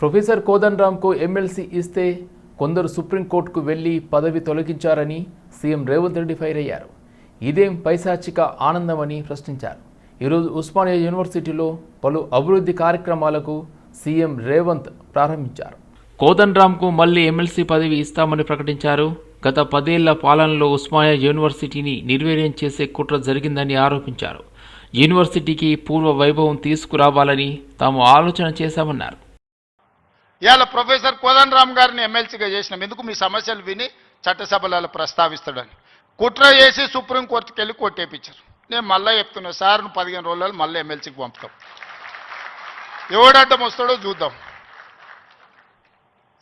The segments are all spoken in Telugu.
ప్రొఫెసర్ కోదండరామ్కు ఎమ్మెల్సీ ఇస్తే కొందరు సుప్రీంకోర్టుకు వెళ్ళి పదవి తొలగించారని C M Revanth Reddy fire అయ్యారు. ఇదేం పైశాచిక ఆనందమని ప్రశ్నించారు. ఈరోజు ఉస్మానియా యూనివర్సిటీలో పలు అభివృద్ధి కార్యక్రమాలకు సీఎం రేవంత్ ప్రారంభించారు. కోదండరామ్కు మళ్ళీ ఎమ్మెల్సీ పదవి ఇస్తామని ప్రకటించారు. గత పదేళ్ళ పాలనలో ఉస్మానియా యూనివర్సిటీని నిర్వీర్యం చేసే కుట్ర జరిగిందని ఆరోపించారు. యూనివర్సిటీకి పూర్వ వైభవం తీసుకురావాలని తాము ఆలోచన చేశామన్నారు. ఇవాళ ప్రొఫెసర్ కోదండరామ్ గారిని ఎమ్మెల్సీగా చేసినాం. ఎందుకు? మీ సమస్యలు విని చట్టసభలలో ప్రస్తావిస్తాడని. కుట్ర చేసి సుప్రీంకోర్టుకి వెళ్ళి కొట్టేపించారు నేను మళ్ళీ చెప్తున్నా సార్ నువ్వు పదిహేను రోజులలో మళ్ళీ ఎమ్మెల్సీకి పంపుతాం ఎవడడ్డం వస్తాడో చూద్దాం.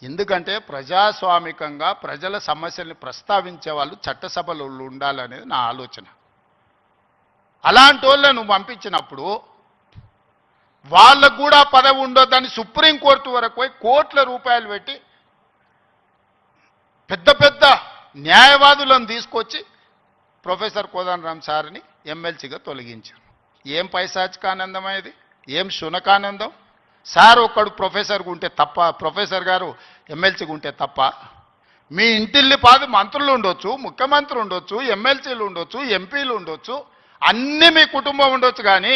ఎందుకంటే ప్రజాస్వామికంగా ప్రజల సమస్యల్ని ప్రస్తావించే వాళ్ళు చట్టసభలో ఉండాలనేది నా ఆలోచన. అలాంటి వాళ్ళని నువ్వు పంపించినప్పుడు వాళ్ళకు కూడా పదవి ఉండొద్దని సుప్రీంకోర్టు వరకు పోయి కోట్ల రూపాయలు పెట్టి పెద్ద పెద్ద న్యాయవాదులను తీసుకొచ్చి ప్రొఫెసర్ కోదండరామ్ సార్ని ఎమ్మెల్సీగా తొలగించారు. ఏం పైశాచిక ఆనందం ఏం శునకానందం? సార్ ఒక్కడు ప్రొఫెసర్గా ఉంటే తప్ప ప్రొఫెసర్ గారు ఎమ్మెల్సీగా ఉంటే తప్ప మీ ఇంటిల్లి పాదు మంత్రులు ఉండొచ్చు ముఖ్యమంత్రి ఉండొచ్చు ఎమ్మెల్సీలు ఉండొచ్చు ఎంపీలు ఉండొచ్చు అన్నీ మీ కుటుంబం ఉండొచ్చు కానీ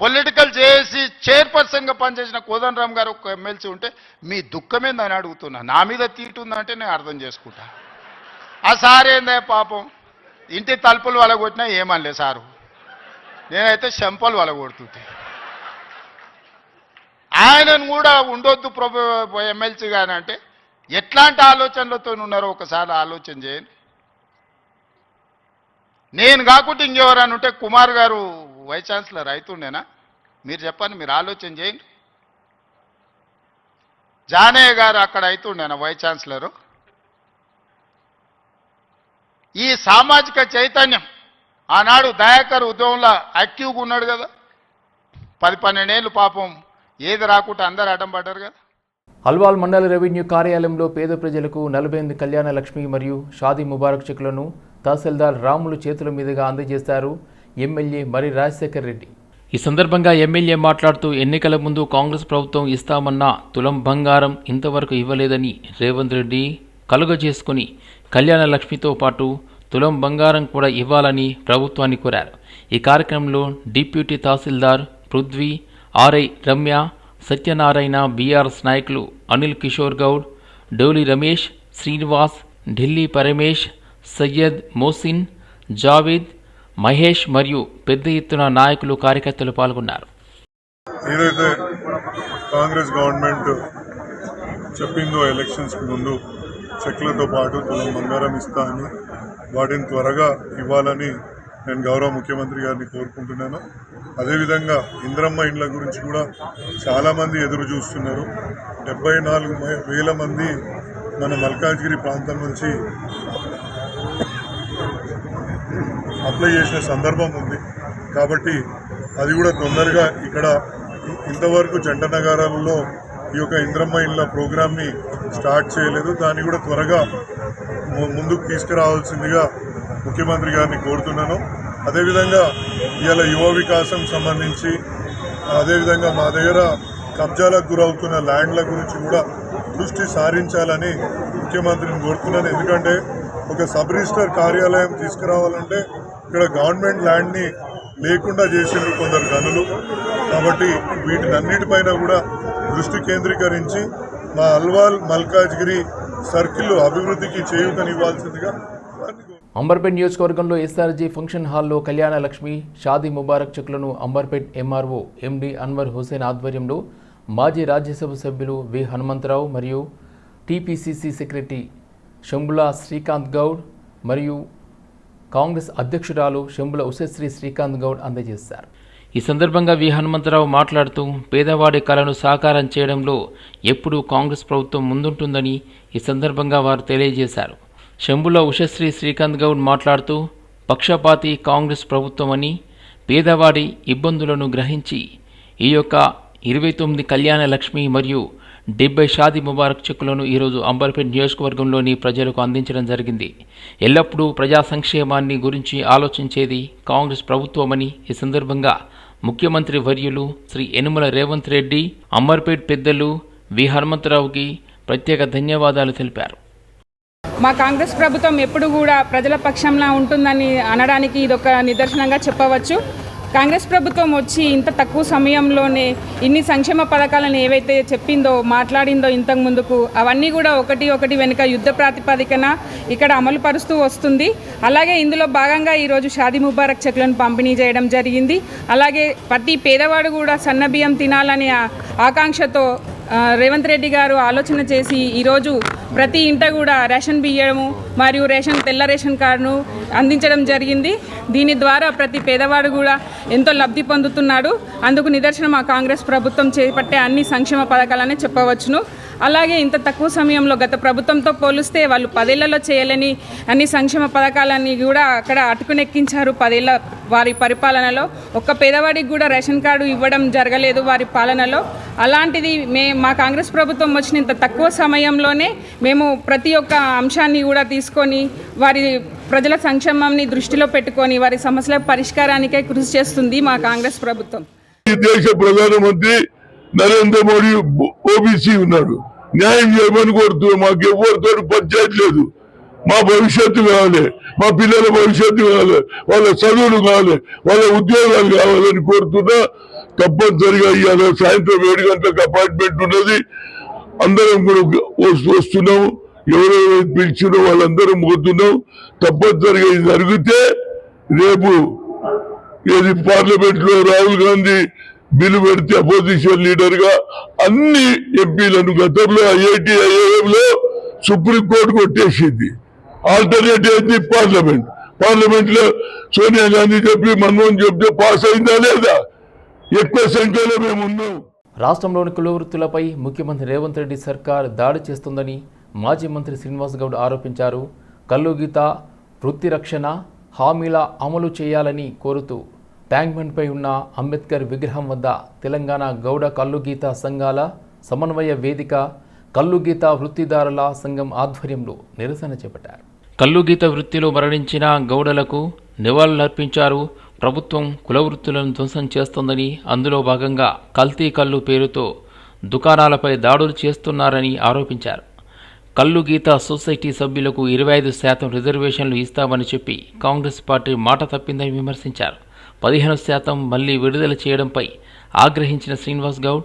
పొలిటికల్ చేసి చైర్పర్సన్గా పనిచేసిన కోదండరామ్ గారు ఒక ఎమ్మెల్సీ ఉంటే మీ దుఃఖమేందని అడుగుతున్నా. నా మీద తీటు ఉందంటే నేను అర్థం చేసుకుంటా. ఆ సార్ ఏందే పాపం? ఇంటి తలుపులు వలగొట్టినా ఏమనలే సారు. నేనైతే శంపలు వలగొడుతుంటే. ఆయనను కూడా ఉండొద్దు ప్రభు ఎమ్మెల్సీ గాని అంటే ఎట్లాంటి ఆలోచనలతో ఉన్నారో ఒకసారి ఆలోచన చేయండి. నేను కాకుండా ఇంకెవరని ఉంటే కుమార్ గారు వైస్ ఛాన్సలర్ అవుతుండేనా మీరు చెప్పండి మీరు ఆలోచన చేయండి. జానయ్య గారు అక్కడ అవుతుండేనా వైస్ ఛాన్సలరు? ఈ సామాజిక చైతన్యం ఆనాడు దయాకర్ ఉద్యమంలో యాక్టివ్గా ఉన్నాడు కదా. పది పన్నెండేళ్ళు పాపం ఏది రాకుండా అందరు అడ్డం పడ్డారు కదా. హల్వాల్ మండల రెవెన్యూ కార్యాలయంలో పేద ప్రజలకు నలభై ఎనిమిది కళ్యాణ లక్ష్మి మరియు షాదీ ముబారక్ చెక్కులను తహసీల్దార్ రాములు చేతుల మీదుగా అందజేశారు ఎమ్మెల్యే మరి రాజశేఖర్ రెడ్డి. ఈ సందర్భంగా ఎమ్మెల్యే మాట్లాడుతూ ఎన్నికల ముందు కాంగ్రెస్ ప్రభుత్వం ఇస్తామన్న తులం బంగారం ఇంతవరకు ఇవ్వలేదని రేవంత్ రెడ్డి కలుగజేసుకుని కళ్యాణ లక్ష్మితో పాటు తులం బంగారం కూడా ఇవ్వాలని ప్రభుత్వాన్ని కోరారు. ఈ కార్యక్రమంలో deputy tahsildar Prithvi RI Ramya Satyanarayana BRS నాయకులు అనిల్ కిషోర్ గౌడ్ డోలి రమేష్ శ్రీనివాస్ ఢిల్లీ పరమేష్ సయ్యద్ మోసిన్ జావేద్ మహేష్ మరియు పెద్ద ఎత్తున నాయకులు కార్యకర్తలు పాల్గొన్నారు. ఏదైతే కాంగ్రెస్ గవర్నమెంట్ చెప్పిందో ఎలక్షన్స్కి ముందు చెక్లతో పాటు తులం బంగారం ఇస్తా అని వాటిని త్వరగా ఇవ్వాలని నేను గౌరవ ముఖ్యమంత్రి గారిని కోరుకుంటున్నాను. అదేవిధంగా ఇంద్రమ్మ ఇండ్ల గురించి కూడా చాలామంది ఎదురు చూస్తున్నారు. డెబ్బై నాలుగు వేల మంది మన మల్కాజ్గిరి ప్రాంతం నుంచి అప్లై చేసిన సందర్భం ఉంది. కాబట్టి అది కూడా తొందరగా ఇక్కడ ఇంతవరకు జంట నగరాలలో ఈ యొక్క ఇంద్రమ్మ ఇళ్ళ ప్రోగ్రామ్ని స్టార్ట్ చేయలేదు. దాన్ని కూడా త్వరగా ముందుకు తీసుకురావాల్సిందిగా ముఖ్యమంత్రి గారిని కోరుతున్నాను. అదేవిధంగా ఇవాళ యువ వికాసం సంబంధించి అదేవిధంగా మా దగ్గర కబ్జాలకు గురవుతున్న ల్యాండ్ల గురించి కూడా దృష్టి సారించాలని ముఖ్యమంత్రిని కోరుతున్నాను. ఎందుకంటే ఒక సబ్ రిజిస్టర్ కార్యాలయం తీసుకురావాలంటే ఇక్కడ గవర్నమెంట్ ల్యాండ్ని లేకుండా చేసిండ్రు కొందరు గనులు. కాబట్టి వీటినన్నిటిపైన కూడా దృష్టి కేంద్రీకరించి మా అల్వాల్ మల్కాజ్గిరి సర్కిల్ అభివృద్ధికి చేయూతనివ్వాల్సిందిగా అంబర్పేట్ నియోజకవర్గంలో ఎస్ఆర్జీ ఫంక్షన్ హాల్లో కళ్యాణ లక్ష్మి షాదీ ముబారక్ చెక్లను అంబర్పేట్ ఎంఆర్ఓ ఎండి అన్వర్ హుసేన్ ఆధ్వర్యంలో మాజీ రాజ్యసభ సభ్యులు వి హనుమంతరావు మరియు టీపీసీసీ సెక్రటరీ శంబుల శ్రీకాంత్ గౌడ్ మరియు కాంగ్రెస్ అధ్యక్షురాలు శంబుల ఉషశ్రీ శ్రీకాంత్ గౌడ్ అందజేశారు. ఈ సందర్భంగా వి. హనుమంతరావు మాట్లాడుతూ పేదవాడి కళను సాకారం చేయడంలో ఎప్పుడూ కాంగ్రెస్ ప్రభుత్వం ముందుంటుందని ఈ సందర్భంగా వారు తెలియజేశారు. శంభుల ఉషశ్రీ శ్రీకాంత్ గౌడ్ మాట్లాడుతూ పక్షపాతి కాంగ్రెస్ ప్రభుత్వం అని పేదవాడి ఇబ్బందులను గ్రహించి ఈ యొక్క ఇరవై తొమ్మిది కళ్యాణ లక్ష్మి మరియు డెబ్బై షాది ముబారక్ చెక్కులను ఈరోజు అంబర్పేట్ నియోజకవర్గంలోని ప్రజలకు అందించడం జరిగింది. ఎల్లప్పుడూ ప్రజా సంక్షేమాన్ని గురించి ఆలోచించేది కాంగ్రెస్ ప్రభుత్వమని ఈ సందర్భంగా ముఖ్యమంత్రి వర్యులు శ్రీ యనుమల రేవంత్ రెడ్డి అంబర్పేట్ పెద్దలు వి హనుమంతరావుకి ప్రత్యేక ధన్యవాదాలు తెలిపారు. మా కాంగ్రెస్ ప్రభుత్వం ఎప్పుడు కూడా ప్రజల పక్షంలో ఉంటుందని అనడానికి ఇదొక నిదర్శనంగా చెప్పవచ్చు. కాంగ్రెస్ ప్రభుత్వం వచ్చి ఇంత తక్కువ సమయంలోనే ఇన్ని సంక్షేమ పథకాలను ఏవైతే చెప్పిందో మాట్లాడిందో ఇంతకు ముందుకు అవన్నీ కూడా ఒకటి ఒకటి వెనుక యుద్ధ ప్రాతిపదికన ఇక్కడ అమలు పరుస్తూ వస్తుంది. అలాగే ఇందులో భాగంగా ఈరోజు షాదీ ముబారక్ చెక్లను పంపిణీ చేయడం జరిగింది. అలాగే ప్రతి పేదవాడు కూడా సన్న బియ్యం తినాలనే ఆకాంక్షతో రేవంత్ రెడ్డి గారు ఆలోచన చేసి ఈరోజు ప్రతి ఇంట కూడా రేషన్ బియ్యము మరియు రేషన్ తెల్ల రేషన్ కార్డును అందించడం జరిగింది. దీని ద్వారా ప్రతి పేదవాడు కూడా ఎంతో లబ్ధి పొందుతున్నాడు. అందుకు నిదర్శనం మా కాంగ్రెస్ ప్రభుత్వం చేపట్టే అన్ని సంక్షేమ పథకాలనే చెప్పవచ్చును. అలాగే ఇంత తక్కువ సమయంలో గత ప్రభుత్వంతో పోలిస్తే వాళ్ళు పదేళ్ళలో చేయలేని అన్ని సంక్షేమ పథకాలన్నీ కూడా అక్కడ అటుకునెక్కించారు పదేళ్ళ వారి పరిపాలనలో. ఒక్క పేదవాడికి కూడా రేషన్ కార్డు ఇవ్వడం జరగలేదు వారి పాలనలో. అలాంటిది మే మా కాంగ్రెస్ ప్రభుత్వం వచ్చిన ఇంత తక్కువ సమయంలోనే మేము ప్రతి ఒక్క అంశాన్ని కూడా తీసుకొని వారి ప్రజల సంక్షేమాన్ని దృష్టిలో పెట్టుకొని వారి సమస్యల పరిష్కారానికే కృషి చేస్తుంది మా కాంగ్రెస్ ప్రభుత్వం. దేశ ప్రధానమంత్రి నరేంద్ర మోడీ ఓబీసీ ఉన్నాడు. న్యాయం చేయమని కోరుతూ మాకు ఎవరితో పంచాయతీ లేదు. మా భవిష్యత్తు కావాలి. మా పిల్లల భవిష్యత్తు కావాలి. వాళ్ళ చదువులు కావాలి. వాళ్ళ ఉద్యోగాలు కావాలని కోరుతున్నా తప్పనిసరిగా ఇవాళ సాయంత్రం ఏడు గంటలకు అపాయింట్మెంట్ ఉన్నది. అందరం కూడా వస్తు- వస్తున్నాము ఎవరెవరు పిలిచినో వాళ్ళందరం పోతున్నాం. తప్పనిసరిగా ఇది జరిగితే రేపు ఏది పార్లమెంట్లో రాహుల్ గాంధీ బిల్లు పెడితే అపోజిషన్ లీడర్గా అన్ని ఎంపీలను గతంలో ఐఐటి ఐఏఎంలో సుప్రీంకోర్టు కొట్టేసింది. ఆల్టర్నేటివ్ అయింది పార్లమెంట్ పార్లమెంట్లో సోనియా గాంధీ చెప్పి మన్మోహన్ చెప్తే పాస్ అయిందా లేదా? ఎక్కువ సంఖ్యలో మేము ఉన్నాం. రాష్ట్రంలోని కులవృత్తులపై ముఖ్యమంత్రి రేవంత్ రెడ్డి సర్కార్ దాడి చేస్తుందని మాజీ మంత్రి శ్రీనివాస్ గౌడ్ ఆరోపించారు. కల్లుగీత వృత్తి రక్షణ హామీల అమలు చేయాలని కోరుతూ ట్యాంక్మెంట్పై ఉన్న అంబేద్కర్ విగ్రహం వద్ద తెలంగాణ గౌడ కల్లుగీత సంఘాల సమన్వయ వేదిక కల్లు గీత వృత్తిదారుల సంఘం ఆధ్వర్యంలో నిరసన చేపట్టారు. కల్లు గీత వృత్తిలో మరణించిన గౌడలకు నివాళులర్పించారు. ప్రభుత్వం కుల వృత్తులను ధ్వంసం చేస్తోందని అందులో భాగంగా కల్తీ కల్లు పేరుతో దుకాణాలపై దాడులు చేస్తున్నారని ఆరోపించారు. కల్లు గీత సొసైటీ సభ్యులకు ఇరవై ఐదు శాతం రిజర్వేషన్లు ఇస్తామని చెప్పి కాంగ్రెస్ పార్టీ మాట తప్పిందని విమర్శించారు. పదిహేను శాతం మళ్ళీ విడుదల చేయడంపై ఆగ్రహించిన శ్రీనివాస్ గౌడ్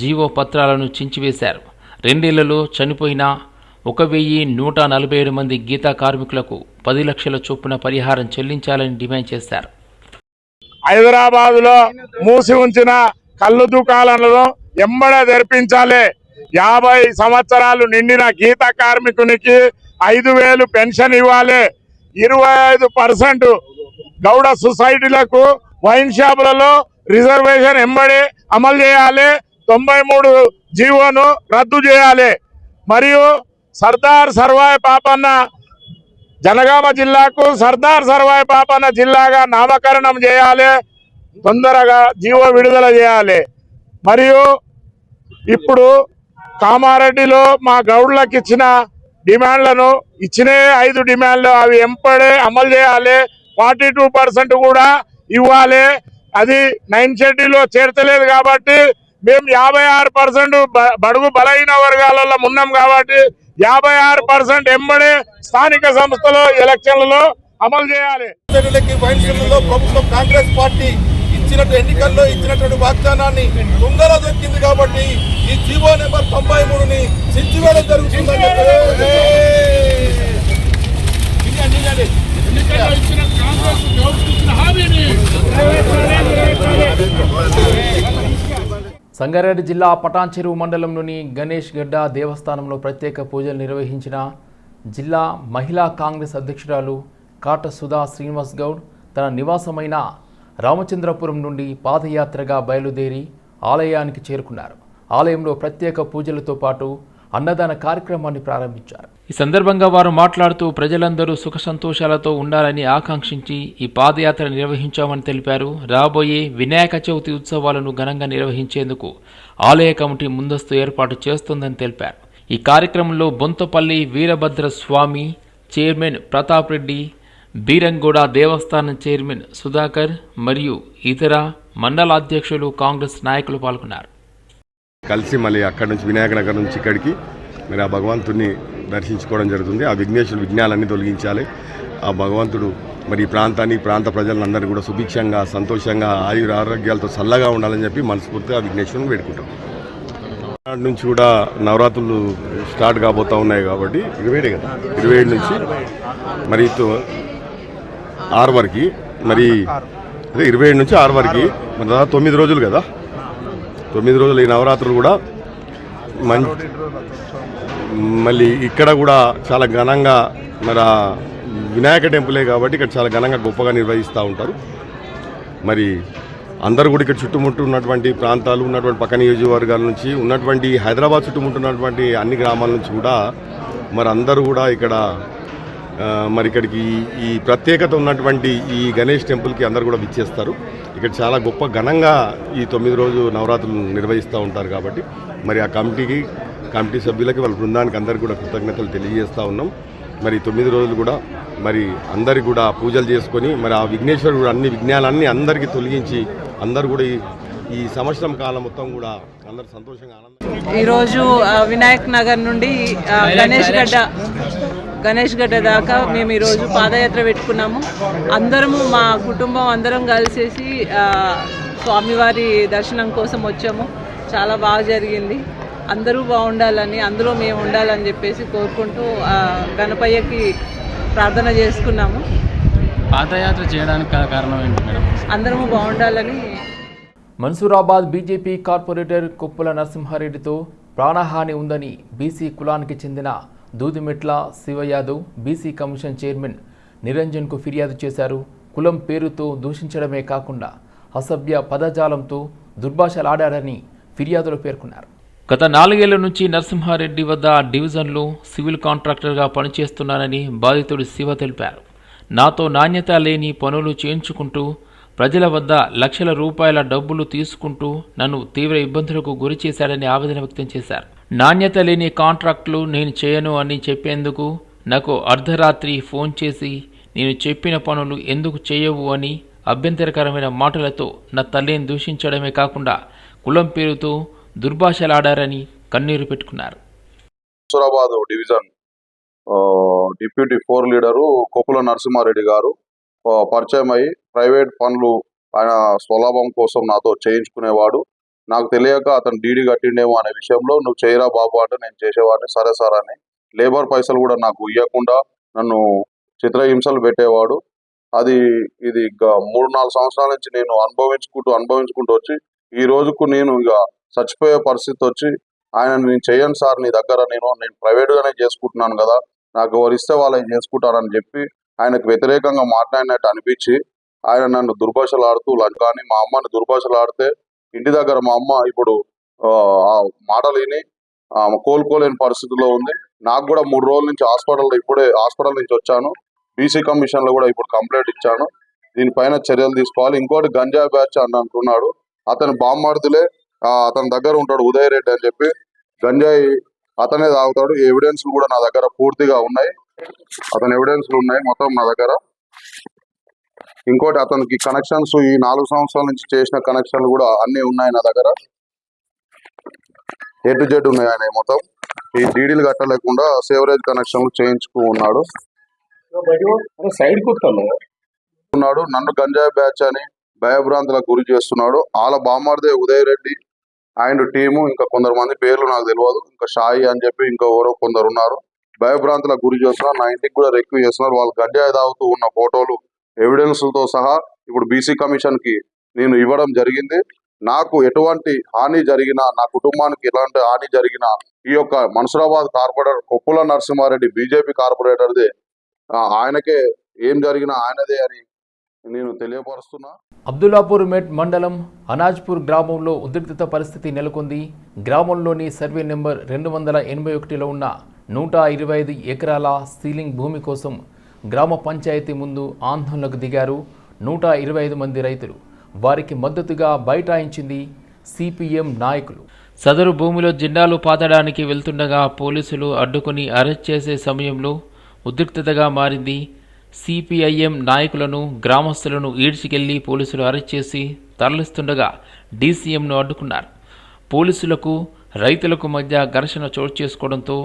జీవో పత్రాలను చించివేశారు. రెండేళ్ళలో చనిపోయిన ఒక వెయ్యి నూట నలభై ఏడు మంది గీతా కార్మికులకు పది లక్షల చొప్పున పరిహారం చెల్లించాలని డిమాండ్ చేశారు. హైదరాబాదులో మూసి ఉంచిన కళ్ళు దుకాణాలను ఎంబడ తెరిపించాలి. యాభై సంవత్సరాలు నిండిన గీత కార్మికునికి ఐదు వేలు పెన్షన్ ఇవ్వాలి. ఇరవై ఐదు పర్సెంట్ గౌడ సొసైటీలకు వైన్ షాపులలో రిజర్వేషన్ ఎంబడి అమలు చేయాలి. తొంభై మూడు జీవోను రద్దు చేయాలి. మరియు సర్దార్ సర్వాయి పాపన్న జనగామ జిల్లాకు సర్దార్ సర్వాయి పాపన్న జిల్లాగా నామకరణం చేయాలి. తొందరగా జీవో విడుదల చేయాలి. మరియు ఇప్పుడు కామారెడ్డిలో మా గౌడ్లకు ఇచ్చిన డిమాండ్లను ఇచ్చిన ఐదు డిమాండ్లు అవి ఎంపడే అమలు చేయాలి. ఫార్టీ టూ పర్సెంట్ కూడా ఇవ్వాలి. అది నైన్ షెడ్యూల్లో చేర్చలేదు కాబట్టి మేము యాభై ఆరు పర్సెంట్ బడుగు బలహీన వర్గాలలో ఉన్నాం కాబట్టి యాభై ఆరు పర్సెంట్ ఎంబడే స్థానిక సంస్థలు ఎలక్షన్లలో అమలు చేయాలి. ప్రభుత్వం కాంగ్రెస్ పార్టీ ఇచ్చినట్టు ఎన్నికల్లో ఇచ్చినటువంటి వాగ్దానాన్ని తుంగల దొక్కింది కాబట్టి ఈ జీవో నెంబర్ తొంభై మూడుని సించివేయడం జరుగుతుందని చెప్పి ఎన్నికల్లో ఇచ్చిన కాంగ్రెస్ ఇచ్చిన హామీని సంగారెడ్డి జిల్లా పటాన్ చెరువు మండలంలోని గణేష్ గడ్డ దేవస్థానంలో ప్రత్యేక పూజలు నిర్వహించిన జిల్లా మహిళా కాంగ్రెస్ అధ్యక్షురాలు కాట సుధా శ్రీనివాస్ గౌడ్ తన నివాసమైన రామచంద్రపురం నుండి పాదయాత్రగా బయలుదేరి ఆలయానికి చేరుకున్నారు. ఆలయంలో ప్రత్యేక పూజలతో పాటు అన్నదాన కార్యక్రమాన్ని ప్రారంభించారు. ఈ సందర్భంగా వారు మాట్లాడుతూ ప్రజలందరూ సుఖ సంతోషాలతో ఉండాలని ఆకాంక్షించి ఈ పాదయాత్ర నిర్వహించామని తెలిపారు. రాబోయే వినాయక చవితి ఉత్సవాలను ఘనంగా నిర్వహించేందుకు ఆలయ కమిటీ ముందస్తు ఏర్పాటు చేస్తోందని తెలిపారు. ఈ కార్యక్రమంలో బొంతపల్లి వీరభద్ర స్వామి చైర్మన్ ప్రతాప్ రెడ్డి బీరంగూడ దేవస్థానం చైర్మన్ సుధాకర్ మరియు ఇతర మండల అధ్యక్షులు కాంగ్రెస్ నాయకులు పాల్గొన్నారు. కలిసి మళ్ళీ అక్కడి నుంచి వినాయక నగర్ నుంచి ఇక్కడికి మరి ఆ భగవంతుని దర్శించుకోవడం జరుగుతుంది. ఆ విఘ్నేశ్వరుడు విఘ్నాలన్నీ తొలగించాలి. ఆ భగవంతుడు మరి ఈ ప్రాంతాన్ని ప్రాంత ప్రజలందరూ కూడా సుభిక్షంగా సంతోషంగా ఆయుర ఆరోగ్యాలతో చల్లగా ఉండాలని చెప్పి మనస్ఫూర్తిగా ఆ విఘ్నేశ్వరుని వేడుకుంటాం. నాటి నుంచి కూడా నవరాత్రులు స్టార్ట్ కాబోతా ఉన్నాయి కాబట్టి ఇరవై ఏడు కదా? ఇరవై ఏడు నుంచి మరి తో- ఆరు వరకు మరి అదే ఇరవై ఏడు నుంచి ఆరు వరకు మరి దాదాపు తొమ్మిది రోజులు కదా? తొమ్మిది రోజులు ఈ నవరాత్రులు కూడా మం మళ్ళీ ఇక్కడ కూడా చాలా ఘనంగా మరి వినాయక టెంపులే కాబట్టి ఇక్కడ చాలా ఘనంగా గొప్పగా నిర్వహిస్తూ ఉంటారు. మరి అందరూ కూడా ఇక్కడ చుట్టుముట్టు ఉన్నటువంటి ప్రాంతాలు ఉన్నటువంటి పక్క నియోజకవర్గాల నుంచి ఉన్నటువంటి హైదరాబాద్ చుట్టుముట్టున్నటువంటి అన్ని గ్రామాల నుంచి కూడా మరి అందరూ కూడా ఇక్కడ మరి ఇక్కడికి ఈ- ఈ ప్రత్యేకత ఉన్నటువంటి ఈ గణేష్ టెంపుల్కి అందరూ కూడా విచ్చేస్తారు. ఇక్కడ చాలా గొప్ప ఘనంగా ఈ తొమ్మిది రోజు నవరాత్రులు నిర్వహిస్తూ ఉంటారు కాబట్టి మరి ఆ కమిటీకి కమిటీ సభ్యులకి వాళ్ళ బృందానికి అందరికీ కూడా కృతజ్ఞతలు తెలియజేస్తూ ఉన్నాం. మరి తొమ్మిది రోజులు కూడా మరి అందరికి కూడా పూజలు చేసుకొని మరి ఆ విఘ్నేశ్వరుడు కూడా అన్ని విఘ్నాలన్నీ అందరికీ తొలగించి అందరు కూడా ఈ ఈ సంవత్సరం కాలం మొత్తం కూడా అందరు సంతోషంగా ఈరోజు వినాయక్ నగర్ నుండి గణేష్ గడ్డ గణేష్ గడ్డ దాకా మేము ఈరోజు పాదయాత్ర పెట్టుకున్నాము. అందరము మా కుటుంబం అందరం కలిసేసి స్వామివారి దర్శనం కోసం వచ్చాము. చాలా బాగా జరిగింది. అందరూ బాగుండాలని అందులో మేము ఉండాలని చెప్పేసి కోరుకుంటూ గణపయ్యకి ప్రార్థన చేసుకున్నాము. పాదయాత్ర చేయడానికి కారణం ఏంటి మేడం? అందరము బాగుండాలని మన్సూరాబాద్ బీజేపీ కార్పొరేటర్ కుప్పల నరసింహారెడ్డితో ప్రాణహాని ఉందని బీసీ కులానికి చెందిన Dudimetla Shiva Yadav BC commission chairman నిరంజన్కు ఫిర్యాదు చేశారు. కులం పేరుతో దూషించడమే కాకుండా అసభ్య పదజాలంతో దుర్భాషలాడారని ఫిర్యాదులో పేర్కొన్నారు. గత నాలుగేళ్ళ నుంచి నరసింహారెడ్డి వద్ద డివిజన్లో సివిల్ కాంట్రాక్టర్గా పనిచేస్తున్నానని బాధితుడు శివ తెలిపారు. నాతో నాణ్యత లేని పనులు చేయించుకుంటూ ప్రజల వద్ద లక్షల రూపాయల డబ్బులు తీసుకుంటూ నన్ను తీవ్ర ఇబ్బందులకు గురి చేశాడని ఆవేదన వ్యక్తం చేశారు. నాణ్యత లేని కాంట్రాక్టులు నేను చేయను అని చెప్పేందుకు నాకు అర్ధరాత్రి ఫోన్ చేసి నేను చెప్పిన పనులు ఎందుకు చేయవు అని అభ్యంతరకరమైన మాటలతో నా తల్లిని దూషించడమే కాకుండా కులం పేరుతో దుర్భాషలాడారని కన్నీరు పెట్టుకున్నారు. హుజరాబాద్ డివిజన్ ఆ, deputy floor leader Koppula Narasimha Reddy గారు పరిచయం అయ్యి ప్రైవేట్ పనులు ఆయన స్వలాభం కోసం నాతో చేయించుకునేవాడు. నాకు తెలియక అతను డీడీ కట్టిండేమో అనే విషయంలో నువ్వు చేయరా బాబు అంటే నేను చేసేవాడిని సరే సార్ అని. లేబర్ పైసలు కూడా నాకు ఇవ్వకుండా నన్ను చిత్రహింసలు పెట్టేవాడు. అది ఇది ఇక మూడు నాలుగు సంవత్సరాల నుంచి నేను అనుభవించుకుంటూ అనుభవించుకుంటూ వచ్చి ఈ రోజుకు నేను ఇక చచ్చిపోయే పరిస్థితి వచ్చి ఆయన నేను చేయను సార్ నీ దగ్గర నేను నేను ప్రైవేట్ గానే చేసుకుంటున్నాను కదా నాకు ఎవరు ఇస్తే వాళ్ళని చేసుకుంటానని చెప్పి ఆయనకు వ్యతిరేకంగా మాట్లాడినట్టు అనిపించి ఆయన నన్ను దుర్భాషలాడుతూ లంచ్ కానీ మా అమ్మని దుర్భాషలాడితే ఇంటి దగ్గర మా అమ్మ ఇప్పుడు ఆ, ఆ మాటలు విని కోలుకోలేని పరిస్థితిలో ఉంది. నాకు కూడా మూడు రోజుల నుంచి హాస్పిటల్ ఇప్పుడే హాస్పిటల్ నుంచి వచ్చాను. బీసీ కమిషన్లో కూడా ఇప్పుడు కంప్లైంట్ ఇచ్చాను. దీనిపైన చర్యలు తీసుకోవాలి. ఇంకోటి గంజా బ్యాచ్ అని అంటున్నాడు. అతని బామ్మర్దులే అతని దగ్గర ఉంటాడు ఉదయ్ రెడ్డి అని చెప్పి. గంజాయి అతనే తాగుతాడు. ఎవిడెన్స్ కూడా నా దగ్గర పూర్తిగా ఉన్నాయి. అతని ఎవిడెన్స్ ఉన్నాయి మొత్తం నా దగ్గర. ఇంకోటి అతనికి కనెక్షన్స్ ఈ నాలుగు సంవత్సరాల నుంచి చేసిన కనెక్షన్లు కూడా అన్ని ఉన్నాయి నా దగ్గర. ఏ టు జెడ్ ఉన్నాయి ఆయన మొత్తం. ఈ డీడీలు కట్టలేకుండా సేవరేజ్ కనెక్షన్లు చేయించుకు ఉన్నాడు. సైడ్ ఉన్నాడు. నన్ను గంజాయి బ్యాచ్ అని భయభ్రాంతులకు గురి చేస్తున్నాడు. వాళ్ళ బామ్మర్దే ఉదయ్ రెడ్డి. అండ్ టీము ఇంకా కొందరు మంది పేర్లు నాకు తెలియదు ఇంకా షాయి అని చెప్పి ఇంకా ఎవరో కొందరు ఉన్నారు. భయభ్రాంతులకు గురి చేస్తున్నారు. నా ఇంటికి కూడా రెక్యూ చేస్తున్నారు. వాళ్ళు గంజాయి తాగుతూ ఉన్న ఫోటోలు ఎవిడెన్స్లతో సహా ఇప్పుడు బీసీ కమిషన్కి నేను ఇవ్వడం జరిగింది. నాకు ఎటువంటి హాని జరిగినా నా కుటుంబానికి ఎలాంటి హాని జరిగినా ఈ యొక్క మన్సూరాబాద్ కార్పొరేటర్ కొప్పుల నరసింహారెడ్డి బీజేపీ కార్పొరేటర్దే ఆ, ఆయనకే ఏం జరిగినా ఆయనదే అని నేను తెలియపరుస్తున్నా. అబ్దుల్లాపూర్ మెట్ మండలం అనాజ్పూర్ గ్రామంలో ఉద్రిక్తత పరిస్థితి నెలకొంది. గ్రామంలోని సర్వే నెంబర్ రెండు వందల ఎనభై ఒకటిలో ఉన్న నూట ఇరవై ఐదు ఎకరాల సీలింగ్ భూమి కోసం గ్రామ పంచాయతీ ముందు ఆందోళనకు దిగారు నూట ఇరవై ఐదు మంది రైతులు. వారికి మద్దతుగా బైఠాయించింది సిపిఎం నాయకులు. సదరు భూమిలో జెండాలు పాతడానికి వెళ్తుండగా పోలీసులు అడ్డుకుని అరెస్ట్ చేసే సమయంలో ఉద్రిక్తతగా మారింది సిపిఐఎం నాయకులను గ్రామస్తులను ఈడ్చికెళ్ళి పోలీసులు అరెస్ట్ చేసి తరలిస్తుండగా డీసీఎంను అడ్డుకున్నారు. పోలీసులకు రైతులకు మధ్య ఘర్షణ చోటు చేసుకోవడంతో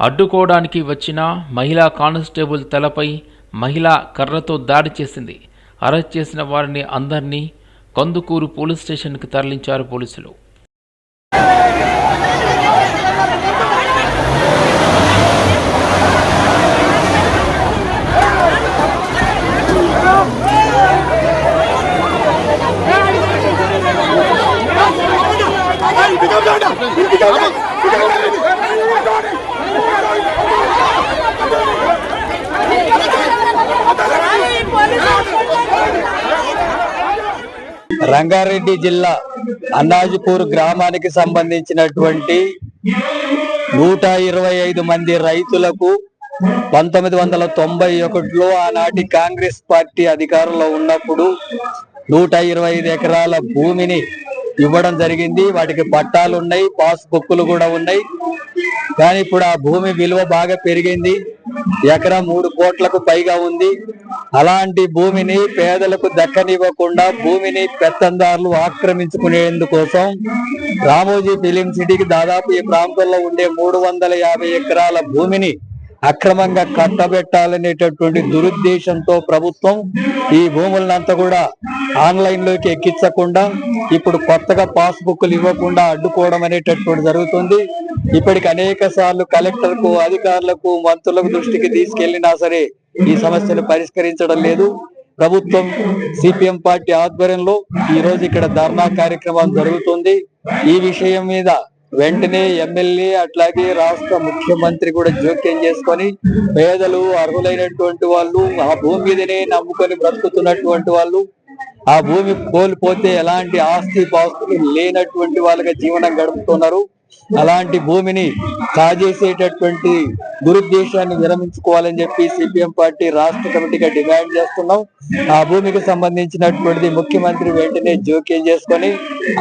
అడ్డుకోవడానికి వచ్చిన మహిళా కానిస్టేబుల్ తలపై మహిళ కర్రతో దాడి చేసింది. అరెస్ట్ చేసిన వారిని అందరినీ కందుకూరు పోలీస్ స్టేషన్కి తరలించారు పోలీసులు. రంగారెడ్డి జిల్లా అన్నాజిపూర్ గ్రామానికి సంబంధించినటువంటి నూట ఇరవై ఐదు మంది రైతులకు పంతొమ్మిది వందల తొంభై ఒకటిలో ఆనాటి కాంగ్రెస్ పార్టీ అధికారంలో ఉన్నప్పుడు నూట ఇరవై ఐదు ఎకరాల భూమిని ఇవ్వడం జరిగింది. వాటికి పట్టాలు ఉన్నాయి పాస్ బుక్కులు కూడా ఉన్నాయి. కానీ ఇప్పుడు ఆ భూమి విలువ బాగా పెరిగింది. ఎకరా మూడు కోట్లకు పైగా ఉంది. అలాంటి భూమిని పేదలకు దక్కనివ్వకుండా భూమిని పెత్తందారులు ఆక్రమించుకునేందుకోసం రామోజీ ఫిలిం సిటీకి దాదాపు ఈ ప్రాంతంలో ఉండే మూడు వందల యాభై ఎకరాల భూమిని అక్రమంగా కట్టబెట్టాలనేటటువంటి దురుద్దేశంతో ప్రభుత్వం ఈ భూములనంతా కూడా ఆన్లైన్లోకి ఎక్కించకుండా ఇప్పుడు కొత్తగా పాస్ బుక్లు ఇవ్వకుండా అడ్డుకోవడం అనేటటువంటి జరుగుతుంది. ఇప్పటికి అనేక సార్లు కలెక్టర్కు అధికారులకు మంత్రులకు దృష్టికి తీసుకెళ్ళినా సరే ఈ సమస్యను పరిష్కరించడం లేదు. ప్రభుత్వం సిపిఎం పార్టీ ఆధ్వర్యంలో ఈ రోజు ఇక్కడ ధర్నా కార్యక్రమం జరుగుతుంది. ఈ విషయం మీద వెంటనే ఎమ్మెల్యే అట్లాగే రాష్ట్ర ముఖ్యమంత్రి కూడా జోక్యం చేసుకొని పేదలు అర్హులైనటువంటి వాళ్ళు ఆ భూమి మీదనే నమ్ముకొని బ్రతుకుతున్నటువంటి వాళ్ళు ఆ భూమి కోల్పోతే ఎలాంటి ఆస్తి పాస్తులు లేనటువంటి వాళ్ళగా జీవనం గడుపుతున్నారు. అలాంటి భూమిని కాజేసేటటువంటి దురుద్దేశాన్ని విరమించుకోవాలని చెప్పి సిపిఎం పార్టీ రాష్ట్ర కమిటీగా డిమాండ్ చేస్తున్నాం. ఆ భూమికి సంబంధించినటువంటిది ముఖ్యమంత్రి వెంటనే జోక్యం చేసుకొని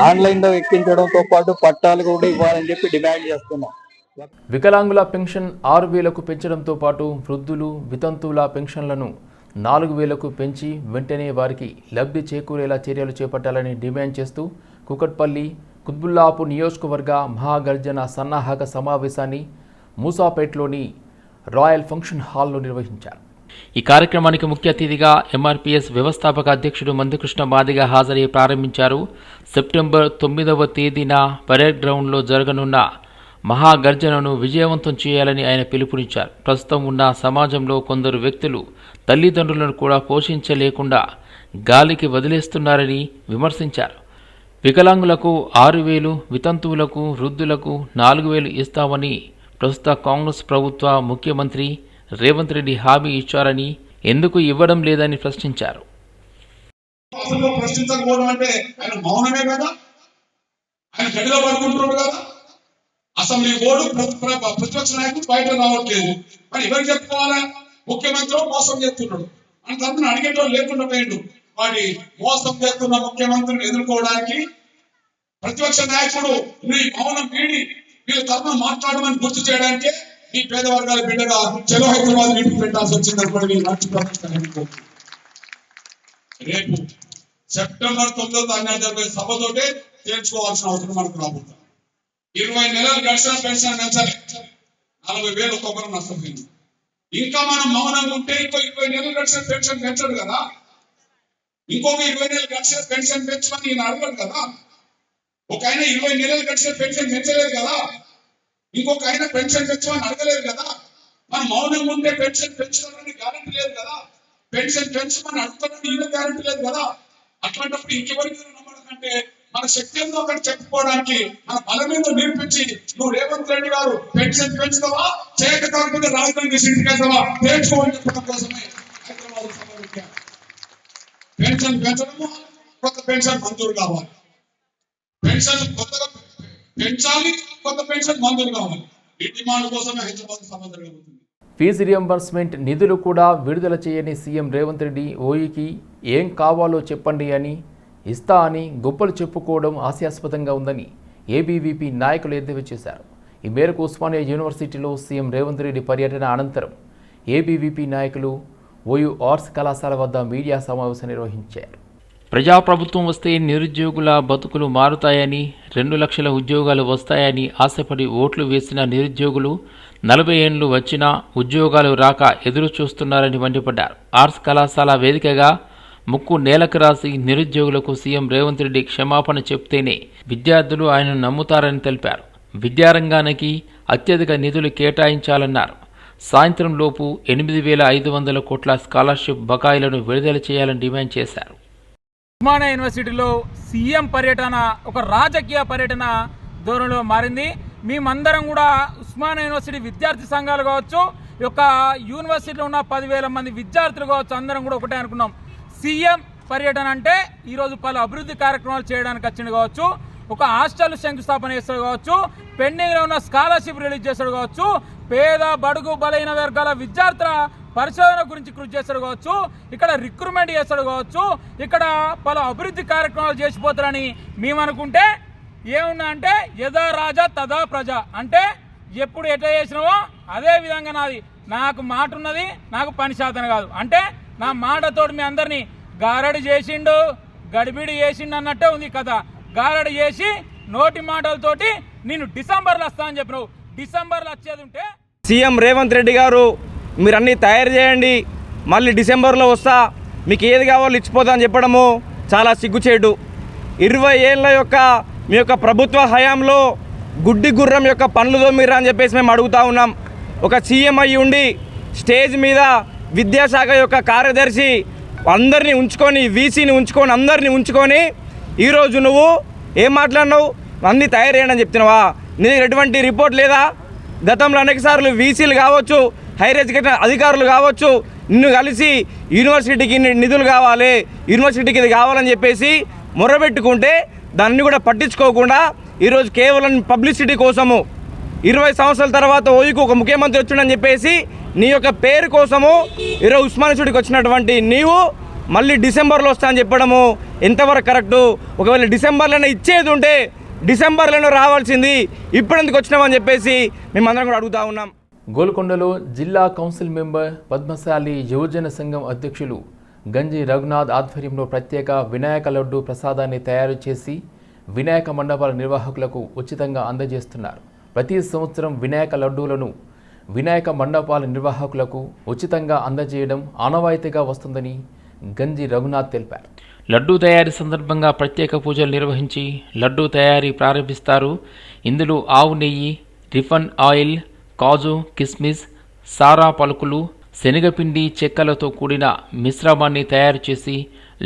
ఆన్లైన్లో ఎక్కించడంతో పాటు పట్టాలు కూడా ఇవ్వాలని చెప్పి డిమాండ్ చేస్తున్నాం. వికలాంగుల పెన్షన్ ఆరు వేలకు పెంచడంతో పాటు వృద్ధులు వితంతువుల పెన్షన్లను నాలుగు వేలకు పెంచి వెంటనే వారికి లబ్ధి చేకూరేలా చర్యలు చేపట్టాలని డిమాండ్ చేస్తూ కుకట్పల్లి కుత్బుల్లాపూర్ నియోజకవర్గ మహాగర్జన సన్నాహక సమావేశాన్ని మూసాపేట్లోని రాయల్ ఫంక్షన్ హాల్లో నిర్వహించారు. ఈ కార్యక్రమానికి ముఖ్య అతిథిగా ఎంఆర్పిఎస్ వ్యవస్థాపక అధ్యక్షుడు మందుకృష్ణ మాదిగా హాజరై ప్రారంభించారు. సెప్టెంబర్ తొమ్మిదవ తేదీన పరేడ్ గ్రౌండ్లో జరగనున్న మహాగర్జనను విజయవంతం చేయాలని ఆయన పిలుపునిచ్చారు. ప్రస్తుతం ఉన్న సమాజంలో కొందరు వ్యక్తులు తల్లిదండ్రులను కూడా పోషించలేకుండా గాలికి వదిలేస్తున్నారని విమర్శించారు. వికలాంగులకు ఆరు వేలు వితంతువులకు వృద్ధులకు నాలుగు వేలు ఇస్తామని ప్రస్తుత కాంగ్రెస్ ప్రభుత్వ ముఖ్యమంత్రి రేవంత్ రెడ్డి హామీ ఇచ్చారని ఎందుకు ఇవ్వడం లేదని ప్రశ్నించారు. అసెంబ్లీ బోర్డు ప్రతిపక్ష నాయకుడు బయట రావట్లేదు. మరి ఎవరు చెప్పుకోవాలా? ముఖ్యమంత్రి మోసం చేస్తున్నాడు అంతంతా అడిగేటోళ్ళు లేకుండా పోయిండు. మరి మోసం చేస్తున్న ముఖ్యమంత్రిని ఎదుర్కోవడానికి ప్రతిపక్ష నాయకుడు నీ మౌనం వీడి వీళ్ళ తరఫున మాట్లాడమని గుర్తు చేయడానికే ఈ పేద వర్గాల బిడ్డగా చెలో హైదరాబాద్ నీటికి పెట్టాల్సి వచ్చిందనుకోండి వీళ్ళు మర్చిపోతున్నారు రేపు సెప్టెంబర్ తొమ్మిదో తారీఖు జరిగే సభతోటే తేల్చుకోవాల్సిన అవసరం మనకు రాబోతుంది. ఇరవై నెలలు గడిచిన పెన్షన్ పెంచాలి. నలభై వేలు ఒక్కొక్కరు నష్టపోయింది ఇంకా మనం మౌనంగా ఉంటే ఇంకో ఇరవై నెలలు గడిచిన పెన్షన్ పెంచడు కదా. ఇంకొక ఇరవై నెలలు గడిచిన పెన్షన్ పెంచమని ఈయన అడగడు కదా. ఒక ఆయన ఇరవై నెలలు గడిచిన పెన్షన్ పెంచలేదు కదా. ఇంకొక ఆయన పెన్షన్ పెంచమని అడగలేదు కదా. మన మౌనంగా ఉంటే పెన్షన్ పెంచాలని గ్యారంటీ లేదు కదా. పెన్షన్ పెంచమని అడుగుతాడని ఈయన గ్యారంటీ లేదు కదా. అట్లాంటప్పుడు ఇంకెవరికి నమ్మకంటే మన శక్తి ఏందో అక్కడ చెప్పుకోవడానికి మన బలం మీద నిరూపించి నువ్వు రేవంత్ రెడ్డి గారు పెన్షన్ పెంచుతావా? చేయక కాకపోతే రాజధాని ఇంటికి వెళ్తావా? చెప్పడం కోసమే హైదరాబాద్ సమావేశం. పెన్షన్ పెంచడము కొత్త పెన్షన్ మంజూరు కావాలి. పెన్షన్ కొత్తగా పెంచాలి కొత్త పెన్షన్ మంజూరు కావాలి. ఈ డిమాండ్ కోసమే హైదరాబాద్ సభ జరగబోతుంది ఫీజు రియంబర్స్మెంట్ నిధులు కూడా విడుదల చేయని సీఎం రేవంత్ రెడ్డి ఓయికి ఏం కావాలో చెప్పండి అని ఇస్తా అని గొప్పలు చెప్పుకోవడం హాస్యాస్పదంగా ఉందని ఏబీవీపీ నాయకులు ఎద్దేవా చేశారు. ఈ మేరకు ఉస్మానియా యూనివర్సిటీలో సీఎం రేవంత్ రెడ్డి పర్యటన అనంతరం ఏబీవీపీ నాయకులు ఓయూ ఆర్ట్స్ కళాశాల వద్ద మీడియా సమావేశం నిర్వహించారు. ప్రజాప్రభుత్వం వస్తే నిరుద్యోగుల బతుకులు మారుతాయని రెండు లక్షల ఉద్యోగాలు వస్తాయని ఆశపడి ఓట్లు వేసిన నిరుద్యోగులు నలభై ఏండ్లు వచ్చినా ఉద్యోగాలు రాక ఎదురు చూస్తున్నారని మండిపడ్డారు. ఆర్ట్స్ కళాశాల వేదికగా ముక్కు నేలకు రాసి నిరుద్యోగులకు సీఎం రేవంత్ రెడ్డి క్షమాపణ చెప్తేనే విద్యార్థులు ఆయనను నమ్ముతారని తెలిపారు. విద్యారంగానికి అత్యధిక నిధులు కేటాయించాలన్నారు. సాయంత్రం లోపు ఎనిమిది వేల ఐదు వందల కోట్ల స్కాలర్షిప్ బకాయిలను విడుదల చేయాలని డిమాండ్ చేశారు. ఉస్మానియా యూనివర్సిటీలో సీఎం పర్యటన ఒక రాజకీయ పర్యటన ధోరణిలో మారింది. మేమందరం కూడా ఉస్మానియా యూనివర్సిటీ విద్యార్థి సంఘాలు కావచ్చు యొక్క యూనివర్సిటీలో ఉన్న పదివేల మంది విద్యార్థులు కావచ్చు అందరం కూడా ఒకటే అనుకున్నాం. సీఎం పర్యటన అంటే ఈరోజు పలు అభివృద్ధి కార్యక్రమాలు చేయడానికి వచ్చింది కావచ్చు ఒక హాస్టల్ శంకుస్థాపన చేస్తాడు కావచ్చు పెండింగ్లో ఉన్న స్కాలర్షిప్ రిలీజ్ చేస్తాడు కావచ్చు పేద బడుగు బలైన వర్గాల విద్యార్థుల పరిశోధన గురించి కృషి చేస్తాడు కావచ్చు ఇక్కడ రిక్రూట్మెంట్ చేస్తాడు కావచ్చు ఇక్కడ పలు అభివృద్ధి కార్యక్రమాలు చేసిపోతారని మేము అనుకుంటే ఏమున్నా అంటే యథా రాజా తదా ప్రజ. అంటే ఎప్పుడు ఎట్లా చేసినావో అదే విధంగా నాది. నాకు మాట ఉన్నది నాకు పని శాతం కాదు. అంటే నా మాటతోటి మీ అందరినీ గారడి చేసిండు గడిబిడి చేసిండు అన్నట్టే ఉంది కథ. గారడి చేసి నోటి మాటలతోటి నేను డిసెంబర్లో వస్తా అని చెప్పినావు. డిసెంబర్లో వచ్చేది ఉంటే సీఎం రేవంత్ రెడ్డి గారు మీరు అన్నీ తయారు చేయండి మళ్ళీ డిసెంబర్లో వస్తా మీకు ఏది కావాలో ఇచ్చిపోతా అని చెప్పడము చాలా సిగ్గుచేటు. ఇరవై ఏళ్ళ యొక్క మీ యొక్క ప్రభుత్వ హయాంలో గుడ్డి గుర్రం యొక్క పనులు మీరు అని చెప్పేసి మేము అడుగుతా ఉన్నాం. ఒక సీఎం అయ్యి ఉండి స్టేజ్ మీద విద్యాశాఖ యొక్క కార్యదర్శి అందరినీ ఉంచుకొని వీసీని ఉంచుకొని అందరినీ ఉంచుకొని ఈరోజు నువ్వు ఏం మాట్లాడినావు? అన్నీ తయారు చేయండి అని చెప్తున్నావా? నీ ఎటువంటి రిపోర్ట్ లేదా? గతంలో అనేక సార్లు వీసీలు కావచ్చు హైయర్ ఎడ్యుకేషన్ అధికారులు కావచ్చు నిన్ను కలిసి యూనివర్సిటీకి నిధులు కావాలి యూనివర్సిటీకి ఇది కావాలని చెప్పేసి మొరబెట్టుకుంటే దాన్ని కూడా పట్టించుకోకుండా ఈరోజు కేవలం పబ్లిసిటీ కోసము ఇరవై సంవత్సరాల తర్వాత ఓయికు ఒక ముఖ్యమంత్రి వచ్చిండని చెప్పేసి నీ యొక్క పేరు కోసము ఈరోజు ఉస్మానిసుడికి వచ్చినటువంటి నీవు మళ్ళీ డిసెంబర్లో వస్తా అని చెప్పడము ఎంతవరకు కరెక్టు? ఒకవేళ డిసెంబర్లోనే ఇచ్చేది ఉంటే డిసెంబర్లోనే రావాల్సింది ఇప్పుడెందుకు వచ్చినామని చెప్పేసి మేమందరం కూడా అడుగుతా ఉన్నాం. గోల్కొండలో జిల్లా కౌన్సిల్ మెంబర్ పద్మశాలి యువజన సంఘం అధ్యక్షులు గంజి రఘునాథ్ ఆధ్వర్యంలో ప్రత్యేక వినాయక లడ్డు ప్రసాదాన్ని తయారు చేసి వినాయక మండపాల నిర్వాహకులకు ఉచితంగా అందజేస్తున్నారు. ప్రతి సంవత్సరం వినాయక లడ్డూలను వినాయక మండపాల నిర్వాహకులకు ఉచితంగా అందజేయడం ఆనవాయితీగా వస్తుందని గంజి రఘునాథ్ తెలిపారు. లడ్డూ తయారీ సందర్భంగా ప్రత్యేక పూజలు నిర్వహించి లడ్డూ తయారీ ప్రారంభిస్తారు. ఇందులో ఆవు నెయ్యి రిఫన్ ఆయిల్ కాజు కిస్మిస్ సారా పలుకులు శనగపిండి చెక్కలతో కూడిన మిశ్రమాన్ని తయారు చేసి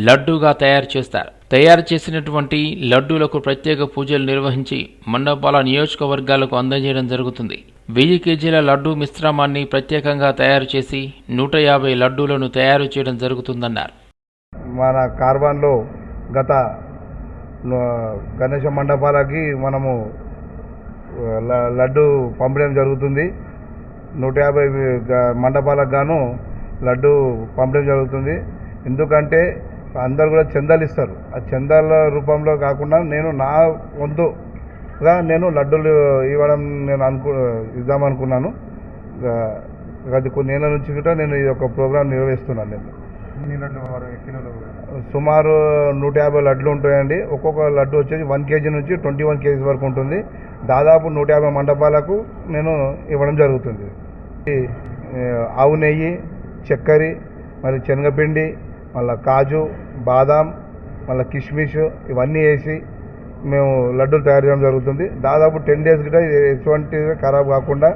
లడ్డూగా తయారు చేస్తారు. తయారు చేసినటువంటి లడ్డూలకు ప్రత్యేక పూజలు నిర్వహించి మండపాల నియోజకవర్గాలకు అందజేయడం జరుగుతుంది. వెయ్యి కేజీల లడ్డూ మిశ్రమాన్ని ప్రత్యేకంగా తయారు చేసి నూట యాభై లడ్డూలను తయారు చేయడం జరుగుతుందన్నారు. మన కార్బన్లో గత గణేష మండపాలకి మనము లడ్డు పంపడం జరుగుతుంది. నూట యాభై మండపాలకు గాను లడ్డు పంపడం జరుగుతుంది. ఎందుకంటే అందరు కూడా చందాలు ఇస్తారు. ఆ చందాల రూపంలో కాకుండా నేను నా వంతుగా నేను లడ్డూలు ఇవ్వడం నేను అనుకు ఇద్దామనుకున్నాను. గత కొన్ని ఏళ్ళ నుంచి కూడా నేను ఇది ఒక ప్రోగ్రాం నిర్వహిస్తున్నాను నేను. సుమారు నూట యాభై లడ్లు ఉంటాయండి. ఒక్కొక్క లడ్డు వచ్చేసి వన్ కేజీ నుంచి ట్వంటీ వన్ కేజీస్ వరకు ఉంటుంది. దాదాపు నూట యాభై మండపాలకు నేను ఇవ్వడం జరుగుతుంది. ఆవు నెయ్యి చక్కెర మరి శనగపిండి మళ్ళీ కాజు బాదాం మళ్ళీ కిస్మిస్ ఇవన్నీ వేసి మేము లడ్డూలు తయారు చేయడం జరుగుతుంది. దాదాపు టెన్ డేస్ కూడా ఎటువంటి ఖరాబ్ కాకుండా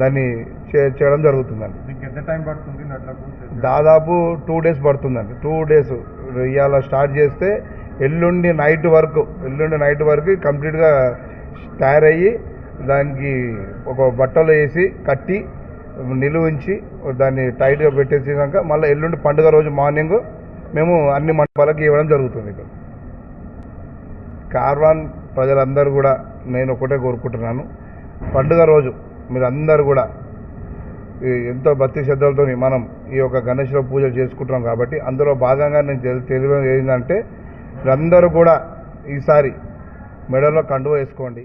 దాన్ని చే- చేయడం జరుగుతుందండి. ఎంత టైం పడుతుంది లడ్లకు దాదాపు టూ డేస్ పడుతుందండి. టూ డేస్ ఇవాళ స్టార్ట్ చేస్తే ఎల్లుండి నైట్ వరకు ఎల్లుండి నైట్ వరకు కంప్లీట్గా తయారయ్యి దానికి ఒక బట్టలు వేసి కట్టి నిలువ ఉంచి దాన్ని టైట్గా పెట్టేసినాక మళ్ళీ ఎల్లుండి పండుగ రోజు మార్నింగ్ మేము అన్ని మండపాలకి ఇవ్వడం జరుగుతుంది ఇక్కడ. కార్వాన్ ప్రజలందరూ కూడా నేను ఒకటే కోరుకుంటున్నాను. పండుగ రోజు మీరందరూ కూడా ఎంతో భక్తి శ్రద్ధలతో మనం ఈ యొక్క గణేశ్వర పూజలు చేసుకుంటున్నాం కాబట్టి అందులో భాగంగా నేను తెలి- తెలియదు ఏంటంటే మీరందరూ కూడా ఈసారి మెడలో కండువ వేసుకోండి.